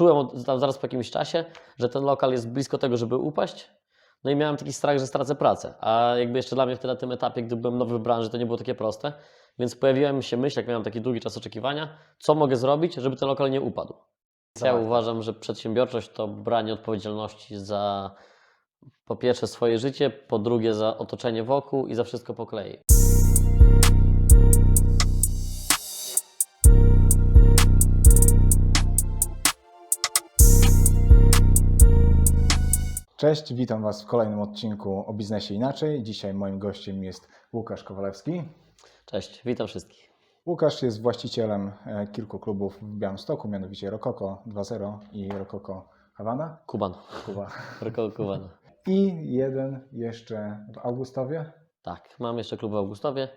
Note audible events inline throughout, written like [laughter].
czułem zaraz po jakimś czasie, że ten lokal jest blisko tego, żeby upaść. No i miałem taki strach, że stracę pracę. A jakby jeszcze dla mnie wtedy na tym etapie, gdy byłem nowy w branży, to nie było takie proste. Więc pojawiła mi się myśl, jak miałem taki długi czas oczekiwania, co mogę zrobić, żeby ten lokal nie upadł. Ja uważam, że przedsiębiorczość to branie odpowiedzialności za po pierwsze swoje życie, po drugie za otoczenie wokół i za wszystko po kolei. Cześć, witam Was w kolejnym odcinku o biznesie inaczej. Dzisiaj moim gościem jest Łukasz Kowalewski. Cześć, witam wszystkich. Łukasz jest właścicielem e, kilku klubów w Białymstoku, mianowicie Rokoko 2.0 i Rokoko Havana, Kuban. Kuba. [laughs] Rokoło Kuban. I jeden jeszcze w Augustowie. Tak, mam jeszcze klub w Augustowie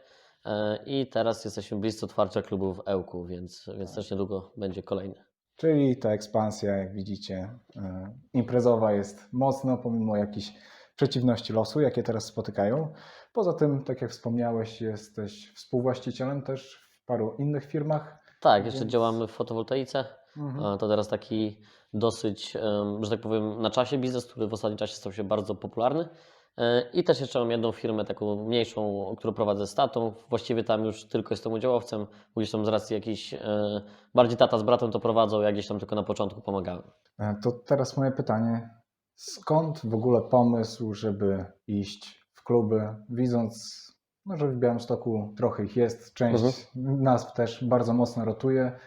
e, i teraz jesteśmy bliscy otwarcia klubu w Ełku, więc, więc też niedługo będzie kolejny. Czyli ta ekspansja, jak widzicie, e, imprezowa jest mocno, pomimo jakichś przeciwności losu, jakie teraz spotykają. Poza tym, tak jak wspomniałeś, jesteś współwłaścicielem też w paru innych firmach. Tak, jeszcze Więc- działamy w fotowoltaice. Mhm. A To teraz taki dosyć, że tak powiem, na czasie biznes, który w ostatnim czasie stał się bardzo popularny. E, I też jeszcze mam jedną firmę taką mniejszą, którą prowadzę z tatą. Właściwie tam już tylko jestem udziałowcem, bo gdzieś tam z racji jakiejś, e, bardziej tata z bratem to prowadzą, ja gdzieś tam tylko na początku pomagałem. E, To teraz moje pytanie. Skąd w ogóle pomysł, żeby iść w kluby, widząc, no, że w Białymstoku trochę ich jest, część Mhm. nazw też bardzo mocno rotuje,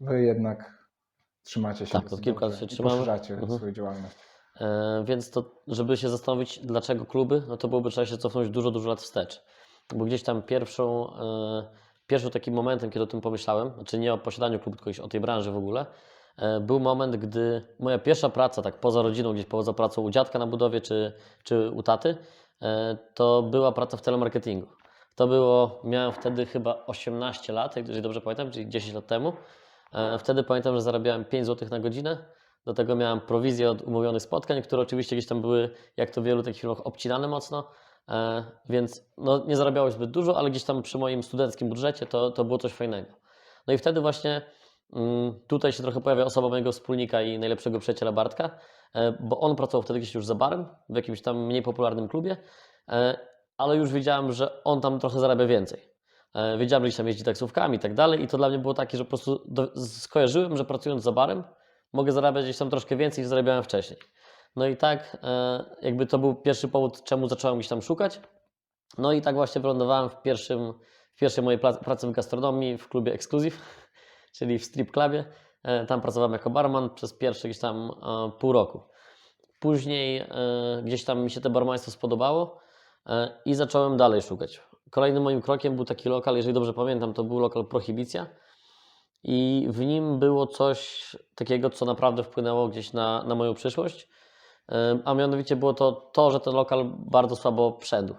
wy jednak trzymacie się Tak, od kilku lat się trzymamy. poszerzacie Mhm. swoją działalność. E, Więc to, żeby się zastanowić, dlaczego kluby, no to byłoby trzeba się cofnąć dużo, dużo lat wstecz. Bo gdzieś tam pierwszą, e, pierwszym takim momentem, kiedy o tym pomyślałem, znaczy nie o posiadaniu klubu, tylko o tej branży w ogóle, e, był moment, gdy moja pierwsza praca, tak poza rodziną, gdzieś poza pracą u dziadka na budowie czy, czy u taty, to była praca w telemarketingu. To było, miałem wtedy chyba 18 lat, jeżeli dobrze pamiętam, czyli 10 lat temu. Wtedy pamiętam, że zarabiałem 5 zł na godzinę. Do tego miałem prowizję od umówionych spotkań, które oczywiście gdzieś tam były, jak to w wielu takich firmach, obcinane mocno. E, więc no, nie zarabiało się zbyt dużo, ale gdzieś tam przy moim studenckim budżecie to, to było coś fajnego. No i wtedy właśnie mm, tutaj się trochę pojawia osoba mojego wspólnika i najlepszego przyjaciela Bartka, e, bo on pracował wtedy gdzieś już za barem w jakimś tam mniej popularnym klubie, e, ale już wiedziałem, że on tam trochę zarabia więcej. Wiedziałem, że gdzieś tam jeździ taksówkami i tak dalej i to dla mnie było takie, że po prostu skojarzyłem, że pracując za barem mogę zarabiać gdzieś tam troszkę więcej niż zarabiałem wcześniej. No i tak e, jakby to był pierwszy powód, czemu zacząłem gdzieś tam szukać. No i tak właśnie wylądowałem w, pierwszym, w pierwszej mojej pracy w gastronomii w klubie Exclusive, [laughs] czyli w strip clubie. E, Tam pracowałem jako barman przez pierwsze gdzieś tam e, pół roku. Później gdzieś tam mi się to barmaństwo spodobało i zacząłem dalej szukać. Kolejnym moim krokiem był taki lokal, jeżeli dobrze pamiętam, to był lokal Prohibicja i w nim było coś takiego, co naprawdę wpłynęło gdzieś na, na moją przyszłość, a mianowicie było to to, że ten lokal bardzo słabo wszedł.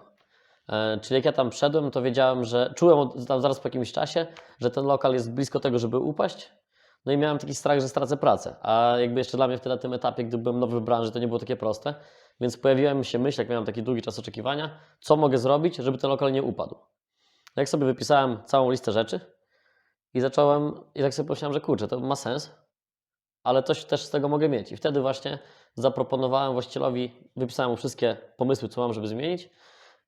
E, Czyli jak ja tam wszedłem, to wiedziałem, że czułem tam zaraz po jakimś czasie, że ten lokal jest blisko tego, żeby upaść. No i miałem taki strach, że stracę pracę. A jakby jeszcze dla mnie wtedy na tym etapie, gdy byłem nowy w branży, to nie było takie proste. Więc pojawiła mi się myśl, jak miałem taki długi czas oczekiwania, co mogę zrobić, żeby ten lokal nie upadł. No Jak sobie wypisałem całą listę rzeczy i zacząłem, i tak sobie pomyślałem, że kurczę, to ma sens, ale coś też z tego mogę mieć. I wtedy właśnie zaproponowałem właścicielowi, wypisałem mu wszystkie pomysły, co mam, żeby zmienić.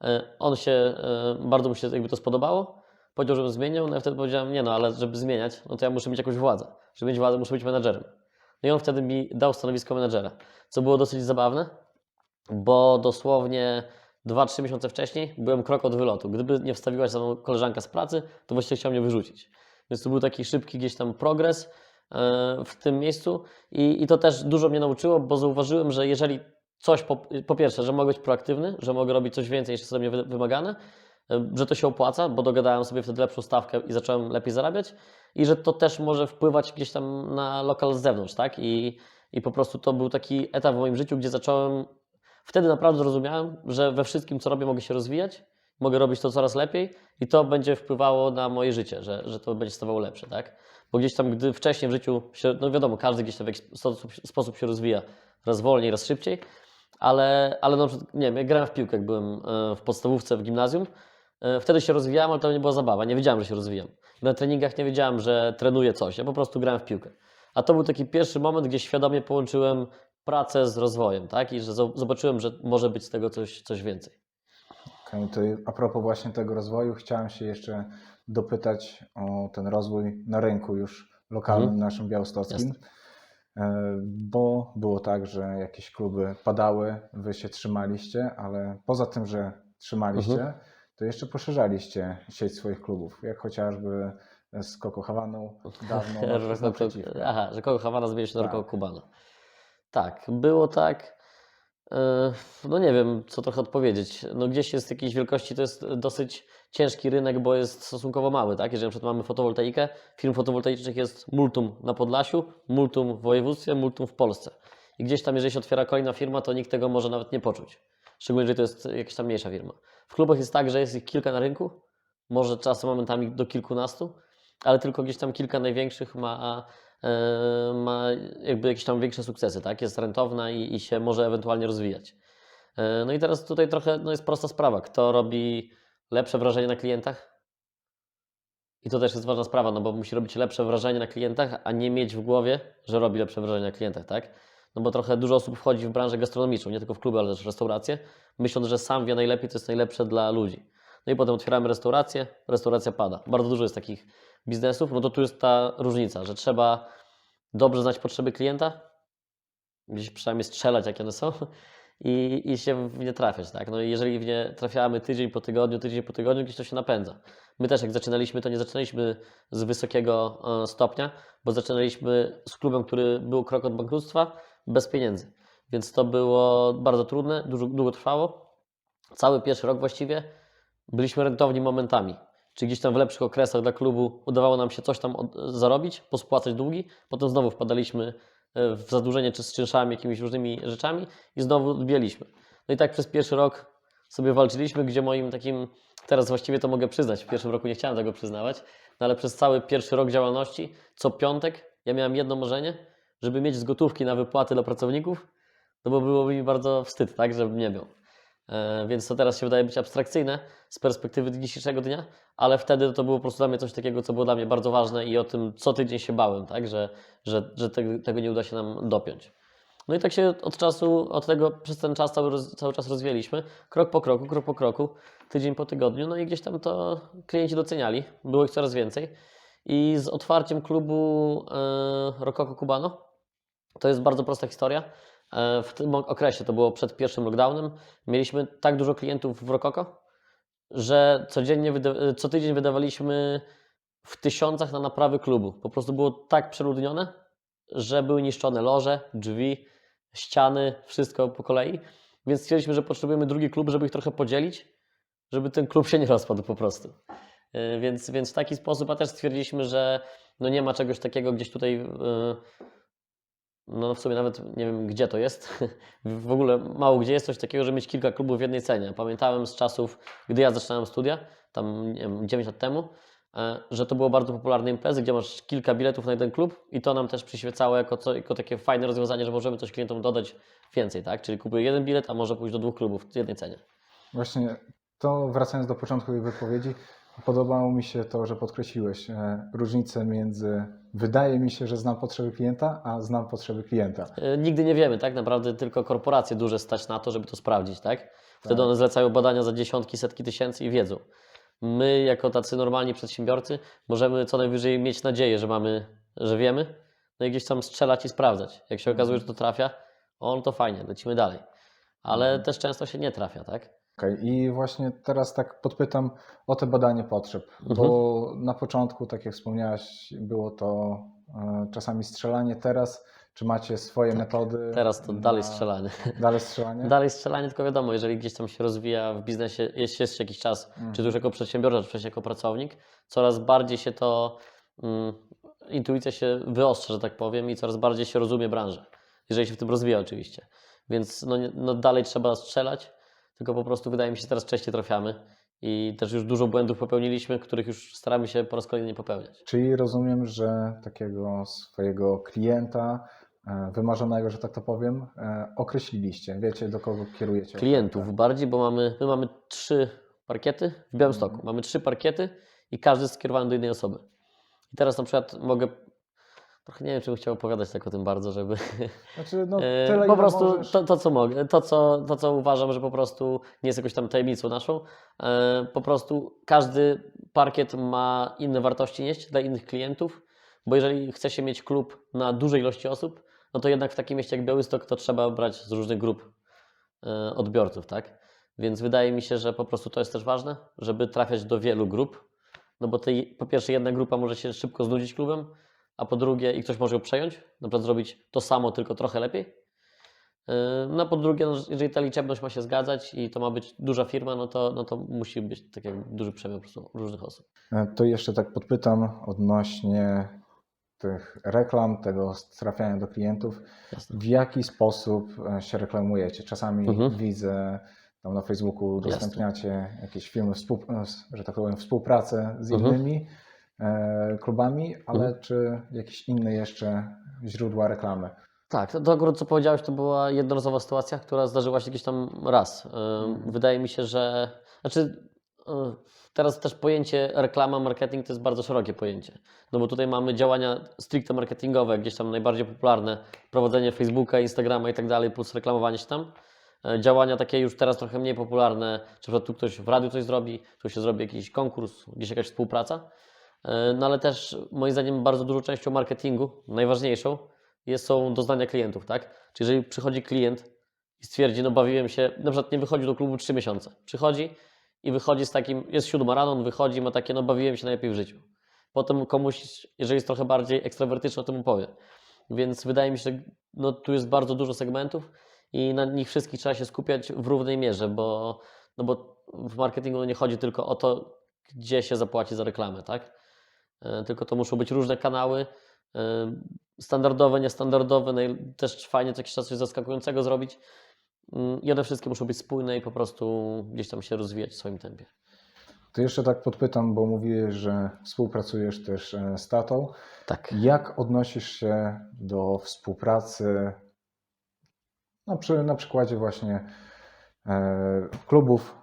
E, On się, e, bardzo mu się jakby to spodobało. Powiedział, żebym zmienił, no ja wtedy powiedziałem, nie no, ale żeby zmieniać, no to ja muszę mieć jakąś władzę. Żeby mieć władzę, muszę być menadżerem. No i on wtedy mi dał stanowisko menadżera, co było dosyć zabawne, bo dosłownie 2-3 miesiące wcześniej byłem krok od wylotu. Gdyby nie wstawiła się za mną koleżanka z pracy, to właściwie chciał mnie wyrzucić. Więc to był taki szybki gdzieś tam progres e, w tym miejscu i, i to też dużo mnie nauczyło, bo zauważyłem, że jeżeli coś, po, po pierwsze, że mogę być proaktywny, że mogę robić coś więcej niż jest ode mnie wy- wymagane, e, że to się opłaca, bo dogadałem sobie wtedy lepszą stawkę i zacząłem lepiej zarabiać i że to też może wpływać gdzieś tam na lokal z zewnątrz, tak? I, i po prostu to był taki etap w moim życiu, gdzie zacząłem, wtedy naprawdę zrozumiałem, że we wszystkim, co robię, mogę się rozwijać, mogę robić to coraz lepiej i to będzie wpływało na moje życie, że, że to będzie stawało lepsze, tak? Bo gdzieś tam, gdy wcześniej w życiu się, no wiadomo, każdy gdzieś tam w jakiś sposób, sposób się rozwija, raz wolniej, raz szybciej, ale, ale na przykład, nie wiem, grałem w piłkę, jak byłem e, w podstawówce, w gimnazjum, E, wtedy się rozwijałem, ale to nie była zabawa, nie wiedziałem, że się rozwijam. Na treningach nie wiedziałem, że trenuję coś, ja po prostu grałem w piłkę. A to był taki pierwszy moment, gdzie świadomie połączyłem pracę z rozwojem, tak? I że zo- zobaczyłem, że może być z tego coś, coś więcej. Okej, to a propos właśnie tego rozwoju, chciałem się jeszcze dopytać o ten rozwój na rynku już lokalnym Mhm. naszym białostockim. E, Bo było tak, że jakieś kluby padały, wy się trzymaliście, ale poza tym, że trzymaliście, Mhm. to jeszcze poszerzaliście sieć swoich klubów, jak chociażby z Coco Havaną dawno [laughs] Coco-. Aha, że kogo Hawana zmienił się na Tak. Roko Kubana. Tak, było tak. E, No nie wiem, co trochę odpowiedzieć. No gdzieś jest jakiejś wielkości, to jest dosyć ciężki rynek, bo jest stosunkowo mały, tak? Jeżeli na przykład mamy fotowoltaikę, firm fotowoltaicznych jest multum na Podlasiu, multum w województwie, multum w Polsce. I gdzieś tam, jeżeli się otwiera kolejna firma, to nikt tego może nawet nie poczuć. Szczególnie, jeżeli to jest jakaś tam mniejsza firma. W klubach jest tak, że jest ich kilka na rynku, może czasem momentami do kilkunastu, ale tylko gdzieś tam kilka największych ma, ma jakby jakieś tam większe sukcesy, tak? Jest rentowna i, i się może ewentualnie rozwijać. E, No i teraz tutaj trochę no jest prosta sprawa. Kto robi lepsze wrażenie na klientach? I to też jest ważna sprawa, no bo musi robić lepsze wrażenie na klientach, a nie mieć w głowie, że robi lepsze wrażenie na klientach, tak? No bo trochę dużo osób wchodzi w branżę gastronomiczną, nie tylko w kluby, ale też w restauracje, myśląc, że sam wie najlepiej, co jest najlepsze dla ludzi. No i potem otwieramy restaurację, restauracja pada. Bardzo dużo jest takich biznesów, no to tu jest ta różnica, że trzeba dobrze znać potrzeby klienta, gdzieś przynajmniej strzelać, jakie one są i, i się w nie trafiać, tak? No i jeżeli w nie trafiamy tydzień po tygodniu, tydzień po tygodniu, gdzieś to się napędza. My też jak zaczynaliśmy, to nie zaczynaliśmy z wysokiego e, stopnia, bo zaczynaliśmy z klubem, który był krok od bankructwa, bez pieniędzy. Więc to było bardzo trudne, dużo, długo trwało. Cały pierwszy rok właściwie byliśmy rentowni momentami. Czy gdzieś tam w lepszych okresach dla klubu udawało nam się coś tam zarobić, pospłacać długi, potem znowu wpadaliśmy e, w zadłużenie czy z czynszami, jakimiś różnymi rzeczami i znowu odbijaliśmy. No i tak przez pierwszy rok sobie walczyliśmy, gdzie moim takim, teraz właściwie to mogę przyznać, w pierwszym roku nie chciałem tego przyznawać, no ale przez cały pierwszy rok działalności, co piątek ja miałem jedno marzenie, żeby mieć z gotówki na wypłaty dla pracowników, no bo byłoby mi bardzo wstyd, tak, żebym nie miał. E, Więc to teraz się wydaje być abstrakcyjne z perspektywy dzisiejszego dnia, ale wtedy to było po prostu dla mnie coś takiego, co było dla mnie bardzo ważne i o tym co tydzień się bałem, tak? że, że, że tego, nie uda się nam dopiąć. No i tak się od czasu, od tego przez ten czas cały, cały czas rozwijaliśmy, krok po kroku, krok po kroku, tydzień po tygodniu, no i gdzieś tam to klienci doceniali, było ich coraz więcej. I z otwarciem klubu e, Rococo Cubano, to jest bardzo prosta historia. E, W tym okresie, to było przed pierwszym lockdownem, mieliśmy tak dużo klientów w Rococo, że codziennie, wyda- co tydzień wydawaliśmy w tysiącach na naprawy klubu. Po prostu było tak przeludnione, że były niszczone loże, drzwi, ściany, wszystko po kolei. Więc stwierdziliśmy, że potrzebujemy drugi klub, żeby ich trochę podzielić, żeby ten klub się nie rozpadł po prostu. Yy, Więc, więc w taki sposób, a też stwierdziliśmy, że no nie ma czegoś takiego gdzieś tutaj, yy, no w sumie nawet nie wiem gdzie to jest, [laughs] w ogóle mało gdzie jest coś takiego, że mieć kilka klubów w jednej cenie. Pamiętałem z czasów, gdy ja zaczynałem studia, tam nie wiem, 9 lat temu, e, że to było bardzo popularne imprezy, gdzie masz kilka biletów na jeden klub i to nam też przyświecało jako, co, jako takie fajne rozwiązanie, że możemy coś klientom dodać więcej, tak? Czyli kupuję jeden bilet, a może pójść do dwóch klubów w jednej cenie. Właśnie to wracając do początku tej wypowiedzi, podobało mi się to, że podkreśliłeś e, różnicę między wydaje mi się, że znam potrzeby klienta, a znam potrzeby klienta. E, Nigdy nie wiemy, tak naprawdę tylko korporacje duże stać na to, żeby to sprawdzić, tak? Wtedy Tak. one zlecają badania za dziesiątki, setki tysięcy i wiedzą. My, jako tacy normalni przedsiębiorcy, możemy co najwyżej mieć nadzieję, że mamy, że wiemy, no i gdzieś tam strzelać i sprawdzać. Jak się okazuje, że to trafia, on to fajnie, lecimy dalej. Ale Mhm. też często się nie trafia, tak? Okej, I właśnie teraz tak podpytam o te badanie potrzeb, Mhm. bo na początku, tak jak wspomniałaś, było to e, czasami strzelanie. Teraz, czy macie swoje Tak, metody? Teraz to na- dalej strzelanie. Dalej [laughs] strzelanie? Dalej strzelanie, tylko wiadomo, jeżeli gdzieś tam się rozwija w biznesie, jest jeszcze jakiś czas, Mhm. czy to już jako przedsiębiorca, czy jako pracownik, coraz bardziej się to, mm, intuicja się wyostrza, że tak powiem, i coraz bardziej się rozumie branżę, jeżeli się w tym rozwija oczywiście. Więc no, no dalej trzeba strzelać, tylko po prostu wydaje mi się, że teraz częściej trafiamy i też już dużo błędów popełniliśmy, których już staramy się po raz kolejny nie popełniać. Czyli rozumiem, że takiego swojego klienta, e, wymarzonego, że tak to powiem, e, określiliście. Wiecie, do kogo kierujecie. klientów bardziej, bo mamy, my mamy trzy parkiety w Białymstoku. Mhm. Mamy trzy parkiety i każdy jest skierowany do jednej osoby. I teraz na przykład mogę, trochę nie wiem, czy bym chciał opowiadać tak o tym bardzo, żeby... [laughs] Znaczy, no, E, tyle, po prostu możesz. to, to, co mogę, to co, to, co uważam, że po prostu nie jest jakąś tam tajemnicą naszą. E, Po prostu każdy parkiet ma inne wartości nieść dla innych klientów, bo jeżeli chce się mieć klub na dużej ilości osób, no to jednak w takim mieście jak Białystok to trzeba brać z różnych grup e, odbiorców, tak? Więc wydaje mi się, że po prostu to jest też ważne, żeby trafiać do wielu grup, no bo tej, po pierwsze jedna grupa może się szybko znudzić klubem, a po drugie i ktoś może ją przejąć, na przykład zrobić to samo, tylko trochę lepiej. Yy, No a po drugie, no, jeżeli ta liczebność ma się zgadzać i to ma być duża firma, no to, no to musi być tak jak duży przemian różnych osób. E, To jeszcze tak podpytam odnośnie tych reklam, tego trafiania do klientów. Jasne. W jaki sposób e, się reklamujecie? Czasami Mhm. widzę tam na Facebooku Jasne. udostępniacie jakieś filmy, współ, e, że tak powiem, współpracę z Mhm. innymi e, klubami, ale Mhm. czy jakieś inne jeszcze źródła reklamy? Tak, to, akurat co powiedziałeś, to była jednorazowa sytuacja, która zdarzyła się gdzieś tam raz. Yy, Mhm. Wydaje mi się, że. Znaczy, yy, teraz też pojęcie reklama, marketing to jest bardzo szerokie pojęcie. No bo tutaj mamy działania stricte marketingowe, gdzieś tam najbardziej popularne, prowadzenie Facebooka, Instagrama i tak dalej, plus reklamowanie się tam. Działania takie już teraz trochę mniej popularne, czy tu ktoś w radiu coś zrobi, tu się zrobi jakiś konkurs, gdzieś jakaś współpraca. Yy, No ale też moim zdaniem bardzo dużą częścią marketingu, najważniejszą, jest, są doznania klientów, tak? Czyli jeżeli przychodzi klient i stwierdzi, no bawiłem się, na przykład nie wychodzi do klubu 3 miesiące, przychodzi i wychodzi z takim, jest siódma rano, on wychodzi, ma takie, no bawiłem się najlepiej w życiu. Potem komuś, jeżeli jest trochę bardziej ekstrawertyczny, o tym powie. Więc wydaje mi się, że no, tu jest bardzo dużo segmentów i na nich wszystkich trzeba się skupiać w równej mierze, bo, no bo w marketingu nie chodzi tylko o to, gdzie się zapłaci za reklamę, tak? E, Tylko to muszą być różne kanały, e, standardowe, niestandardowe, też fajnie co jakiś czas coś zaskakującego zrobić. Mm, I one wszystkie muszą być spójne i po prostu gdzieś tam się rozwijać w swoim tempie. To jeszcze tak podpytam, bo mówiłeś, że współpracujesz też e, z tatą. Tak. Jak odnosisz się do współpracy no, przy, na przykładzie właśnie e, klubów,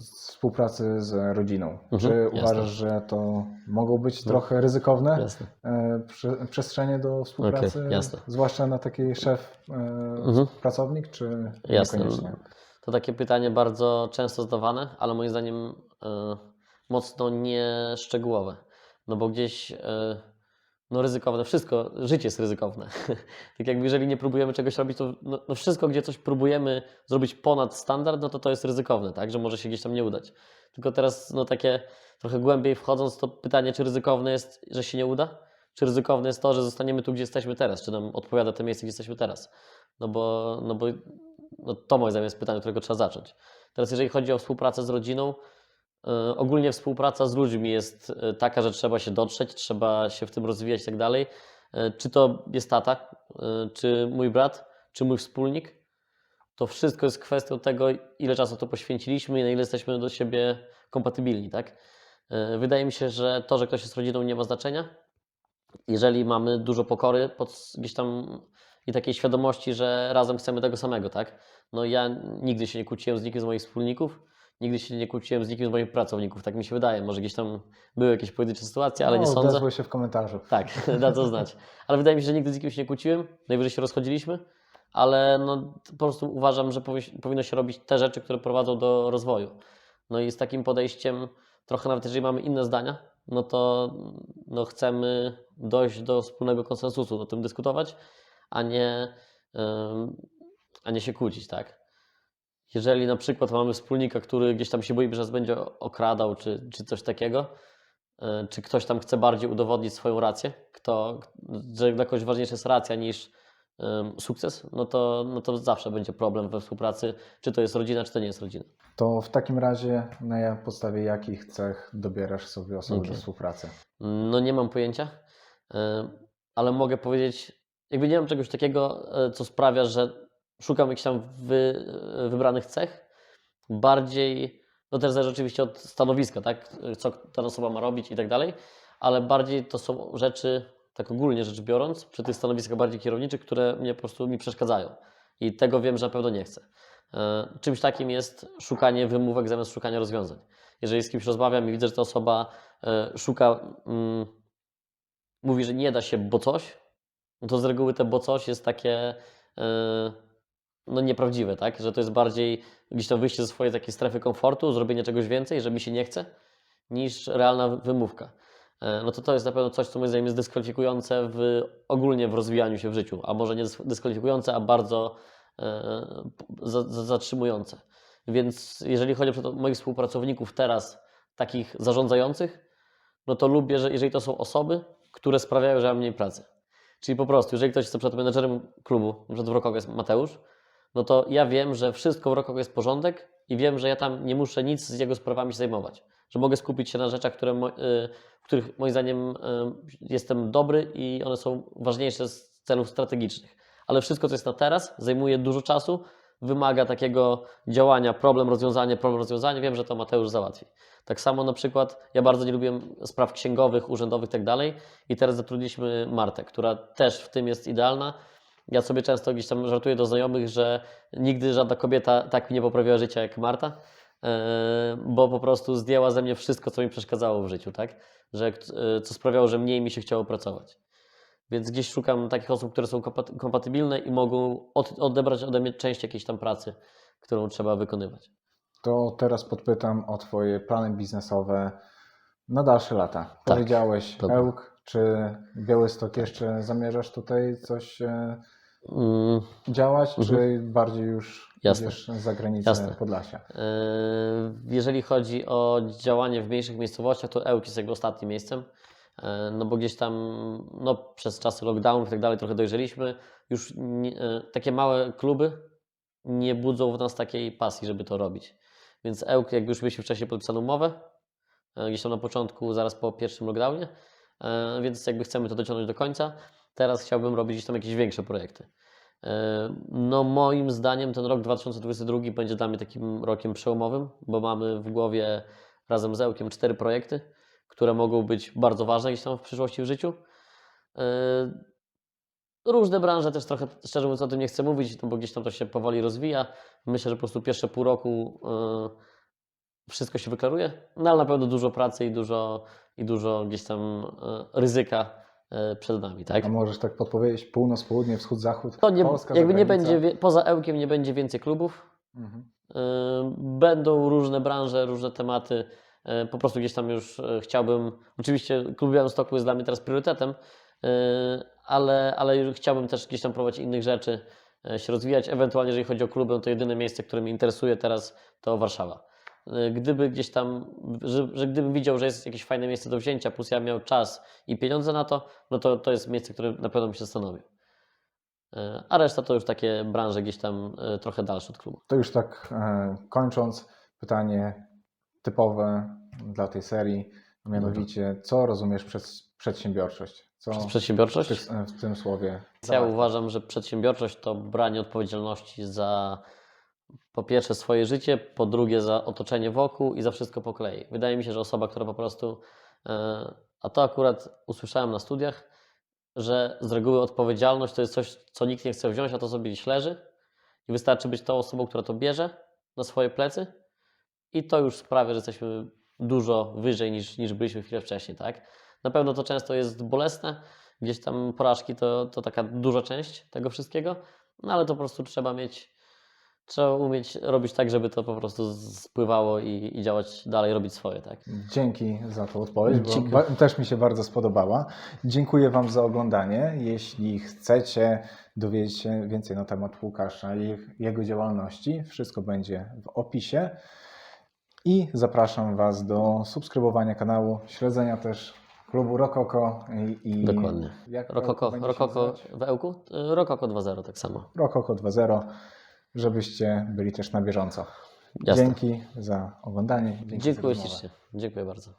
współpracy z rodziną? Mhm, Czy jasne. uważasz, że to mogą być No, trochę ryzykowne Jasne. e, prze, przestrzenie do współpracy, Okej, jasne. zwłaszcza na taki szef e, Mhm. pracownik, czy Jasne. niekoniecznie? To takie pytanie bardzo często zadawane, ale moim zdaniem e, mocno nieszczegółowe. No bo gdzieś no ryzykowne, wszystko, życie jest ryzykowne. [laughs] tak jakby jeżeli nie próbujemy czegoś robić, to no, no wszystko, gdzie coś próbujemy zrobić ponad standard, no to to jest ryzykowne, tak, że może się gdzieś tam nie udać. Tylko teraz no takie trochę głębiej wchodząc, to pytanie, czy ryzykowne jest, że się nie uda? Czy ryzykowne jest to, że zostaniemy tu, gdzie jesteśmy teraz? Czy nam odpowiada to miejsce, gdzie jesteśmy teraz? No bo, no bo no to moim zdaniem jest pytanie, którego trzeba zacząć. Teraz jeżeli chodzi o współpracę z rodziną, ogólnie współpraca z ludźmi jest e, taka, że trzeba się dotrzeć, trzeba się w tym rozwijać i tak dalej. E, Czy to jest tata, e, czy mój brat, czy mój wspólnik, to wszystko jest kwestią tego, ile czasu to poświęciliśmy i na ile jesteśmy do siebie kompatybilni, tak? E, Wydaje mi się, że to, że ktoś jest rodziną nie ma znaczenia. Jeżeli mamy dużo pokory pod gdzieś tam i takiej świadomości, że razem chcemy tego samego, tak? No ja nigdy się nie kłóciłem z nikim z moich wspólników, nigdy się nie kłóciłem z nikim z moich pracowników, tak mi się wydaje. Może gdzieś tam były jakieś pojedyncze sytuacje, ale no, nie sądzę. się w komentarzu. Tak, [laughs] da to znać. Ale wydaje mi się, że nigdy z nikim się nie kłóciłem, najwyżej się rozchodziliśmy, ale no, po prostu uważam, że powi- powinno się robić te rzeczy, które prowadzą do rozwoju. No i z takim podejściem, trochę nawet jeżeli mamy inne zdania, no to no, chcemy dojść do wspólnego konsensusu, o tym dyskutować, a nie, a nie się kłócić, tak? Jeżeli na przykład mamy wspólnika, który gdzieś tam się boi, że nas będzie okradał, czy, czy coś takiego, e, czy ktoś tam chce bardziej udowodnić swoją rację, kto, że dla kogoś ważniejsza jest racja niż sukces, no to, no to zawsze będzie problem we współpracy, czy to jest rodzina, czy to nie jest rodzina. To w takim razie na podstawie jakich cech dobierasz sobie osoby Okej. do współpracy? No nie mam pojęcia, e, ale mogę powiedzieć, jakby nie mam czegoś takiego, e, co sprawia, że szukam jakichś tam wy, wybranych cech. Bardziej, no też zależy oczywiście od stanowiska, tak, co ta osoba ma robić i tak dalej, ale bardziej to są rzeczy, tak ogólnie rzecz biorąc, przy tych stanowiskach bardziej kierowniczych, które mnie po prostu mi przeszkadzają. I tego wiem, że na pewno nie chcę. E, Czymś takim jest szukanie wymówek zamiast szukania rozwiązań. Jeżeli z kimś rozmawiam i widzę, że ta osoba e, szuka, mm, mówi, że nie da się, bo coś, no to z reguły te bo coś jest takie e, no nieprawdziwe, tak? Że to jest bardziej gdzieś tam wyjście ze swojej takiej strefy komfortu, zrobienie czegoś więcej, że mi się nie chce, niż realna wymówka. E, No to to jest na pewno coś, co moim zdaniem jest dyskwalifikujące w, ogólnie w rozwijaniu się w życiu, a może nie dys- dyskwalifikujące, a bardzo e, za, za, zatrzymujące. Więc jeżeli chodzi o moich współpracowników teraz, takich zarządzających, no to lubię, że jeżeli to są osoby, które sprawiają, że mam mniej pracy. Czyli po prostu, jeżeli ktoś jest na przykład menedżerem klubu, na przykład w jest Mateusz, no to ja wiem, że wszystko w Rokoku jest porządek i wiem, że ja tam nie muszę nic z jego sprawami się zajmować. Że mogę skupić się na rzeczach, które, y, w których moim zdaniem y, jestem dobry i one są ważniejsze z celów strategicznych. Ale wszystko, co jest na teraz, zajmuje dużo czasu, wymaga takiego działania, problem, rozwiązanie, problem, rozwiązanie. Wiem, że to Mateusz załatwi. Tak samo na przykład ja bardzo nie lubiłem spraw księgowych, urzędowych tak dalej i teraz zatrudniliśmy Martę, która też w tym jest idealna. Ja sobie często gdzieś tam żartuję do znajomych, że nigdy żadna kobieta tak mi nie poprawiła życia jak Marta, e, bo po prostu zdjęła ze mnie wszystko, co mi przeszkadzało w życiu, tak? Że, e, co sprawiało, że mniej mi się chciało pracować. Więc gdzieś szukam takich osób, które są kompat- kompatybilne i mogą od, odebrać ode mnie część jakiejś tam pracy, którą trzeba wykonywać. To teraz podpytam o Twoje plany biznesowe na dalsze lata. Powiedziałeś dobra. Ełk, czy Białystok jeszcze zamierzasz tutaj coś e, Mm, działać, czy bardziej już Mhm. Jasne. idziesz za granicę Jasne. Podlasia? Yy, Jeżeli chodzi o działanie w mniejszych miejscowościach, to Ełk jest jakby ostatnim miejscem, yy, no bo gdzieś tam no, przez czasy lockdownów i tak dalej trochę dojrzeliśmy. Już nie, takie małe kluby nie budzą w nas takiej pasji, żeby to robić. Więc Ełk, jakby już mieliśmy wcześniej podpisaną umowę, gdzieś tam na początku, zaraz po pierwszym lockdownie, więc jakby chcemy to dociągnąć do końca. Teraz chciałbym robić tam jakieś większe projekty. No, moim zdaniem ten rok 2022 będzie dla mnie takim rokiem przełomowym, bo mamy w głowie razem z Ełkiem cztery projekty, które mogą być bardzo ważne gdzieś tam w przyszłości w życiu. Yy, Różne branże też trochę, szczerze mówiąc, o tym nie chcę mówić, no bo gdzieś tam to się powoli rozwija. Myślę, że po prostu pierwsze pół roku wszystko się wyklaruje, no ale na pewno dużo pracy i dużo, i dużo gdzieś tam yy, ryzyka yy, przed nami, tak? A możesz tak podpowiedzieć północ, południe, wschód, zachód? To nie, Polska, jakby nie będzie, poza Ełkiem nie będzie więcej klubów. Mhm. Yy, Będą różne branże, różne tematy. Po prostu gdzieś tam już chciałbym. Oczywiście klub Białymstoku jest dla mnie teraz priorytetem, ale, ale chciałbym też gdzieś tam próbować innych rzeczy, się rozwijać. Ewentualnie, jeżeli chodzi o kluby, no to jedyne miejsce, które mnie interesuje teraz, to Warszawa. Yy, Gdyby gdzieś tam, że, że gdybym widział, że jest jakieś fajne miejsce do wzięcia, plus ja miał czas i pieniądze na to, no to to jest miejsce, które na pewno mi się zastanowi. Yy, A reszta to już takie branże gdzieś tam yy, trochę dalsze od klubu. To już tak e, kończąc, pytanie typowe dla tej serii, mianowicie co rozumiesz przez przedsiębiorczość? Co Przez przedsiębiorczość? w tym słowie? Ja uważam, że przedsiębiorczość to branie odpowiedzialności za po pierwsze swoje życie, po drugie za otoczenie wokół i za wszystko po kolei. Wydaje mi się, że osoba, która po prostu, e, a to akurat usłyszałem na studiach, że z reguły odpowiedzialność to jest coś, co nikt nie chce wziąć, a to sobie gdzieś leży i wystarczy być tą osobą, która to bierze na swoje plecy i to już sprawia, że jesteśmy dużo wyżej niż, niż byliśmy chwilę wcześniej, tak? Na pewno to często jest bolesne, gdzieś tam porażki to, to taka duża część tego wszystkiego, no ale to po prostu trzeba mieć, trzeba umieć robić tak, żeby to po prostu spływało i, i działać dalej, robić swoje, tak? Dzięki za tą odpowiedź, bo też mi się bardzo spodobała. Dziękuję Wam za oglądanie. Jeśli chcecie dowiedzieć się więcej na temat Łukasza i jego działalności, wszystko będzie w opisie. I zapraszam Was do subskrybowania kanału, śledzenia też klubu Rokoko i, i Dokładnie. jak Rokoko, Rokoko w Ełku? Y, Rokoko 2.0 tak samo. Rokoko 2.0, żebyście byli też na bieżąco. Jasne. Dzięki za oglądanie. Dzięki za Dziękuję rozmowę. ślicznie. Dziękuję bardzo.